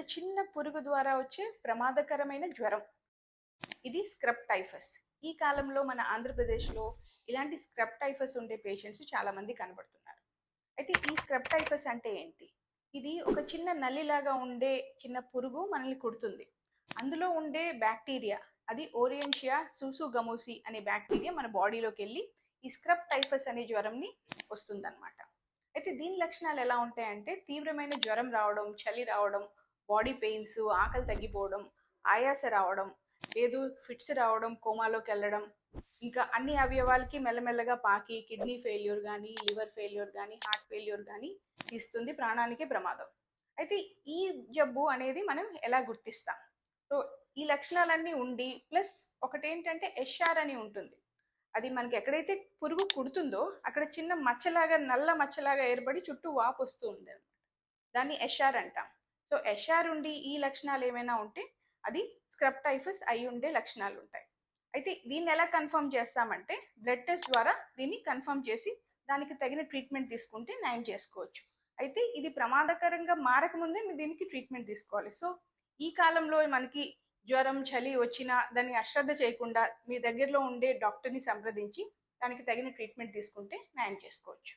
ఒక చిన్న పురుగు ద్వారా వచ్చే ప్రమాదకరమైన జ్వరం. ఇది స్క్రబ్ టైఫస్. ఈ కాలంలో మన ఆంధ్రప్రదేశ్లో ఇలాంటి స్క్రబ్ టైఫస్ ఉండే పేషెంట్స్ చాలామంది కనబడుతున్నారు. అయితే ఈ స్క్రబ్ టైఫస్ అంటే ఏంటి? ఇది ఒక చిన్న నల్లిలాగా ఉండే చిన్న పురుగు మనల్ని కుడుతుంది. అందులో ఉండే బ్యాక్టీరియా అది ఓరియంషియా సూసుగమోసి అనే బ్యాక్టీరియా మన బాడీలోకి వెళ్ళి ఈ స్క్రబ్ టైఫస్ అనే జ్వరంని వస్తుందన్నమాట. అయితే దీని లక్షణాలు ఎలా ఉంటాయంటే తీవ్రమైన జ్వరం రావడం చలి రావడం బాడీ పెయిన్స్ ఆకలి తగ్గిపోవడం ఆయాస రావడం లేదు ఫిట్స్ రావడం కోమాలోకి వెళ్ళడం ఇంకా అన్ని అవయవాలకి మెల్లమెల్లగా పాకి కిడ్నీ ఫెయిల్యూర్ కానీ లివర్ ఫెయిల్యూర్ కానీ హార్ట్ ఫెయిల్యూర్ కానీ ఇస్తుంది ప్రాణానికి ప్రమాదం. అయితే ఈ జబ్బు అనేది మనం ఎలా గుర్తిస్తాం? సో ఈ లక్షణాలన్నీ ఉండి ప్లస్ ఒకటి ఏంటంటే ఎస్ఆర్ అని ఉంటుంది. అది మనకి ఎక్కడైతే పురుగు కుడుతుందో అక్కడ చిన్న మచ్చలాగా నల్ల మచ్చలాగా ఏర్పడి చుట్టూ వాపు వస్తూ ఉంది అనమాట దాన్ని ఎస్ఆర్ అంటాం. సో ఎస్ఆర్ ఉండి ఈ లక్షణాలు ఏమైనా ఉంటే అది స్క్రబ్ టైఫస్ అయి ఉండే లక్షణాలు ఉంటాయి. అయితే దీన్ని ఎలా కన్ఫర్మ్ చేస్తామంటే బ్లడ్ టెస్ట్ ద్వారా దీన్ని కన్ఫర్మ్ చేసి దానికి తగిన ట్రీట్మెంట్ తీసుకుంటే నయం చేసుకోవచ్చు. అయితే ఇది ప్రమాదకరంగా మారకముందే మీరు దీనికి ట్రీట్మెంట్ తీసుకోవాలి. సో ఈ కాలంలో మనకి జ్వరం చలి వచ్చినా దాన్ని అశ్రద్ధ చేయకుండా మీ దగ్గరలో ఉండే డాక్టర్ని సంప్రదించి దానికి తగిన ట్రీట్మెంట్ తీసుకుంటే నయం చేసుకోవచ్చు.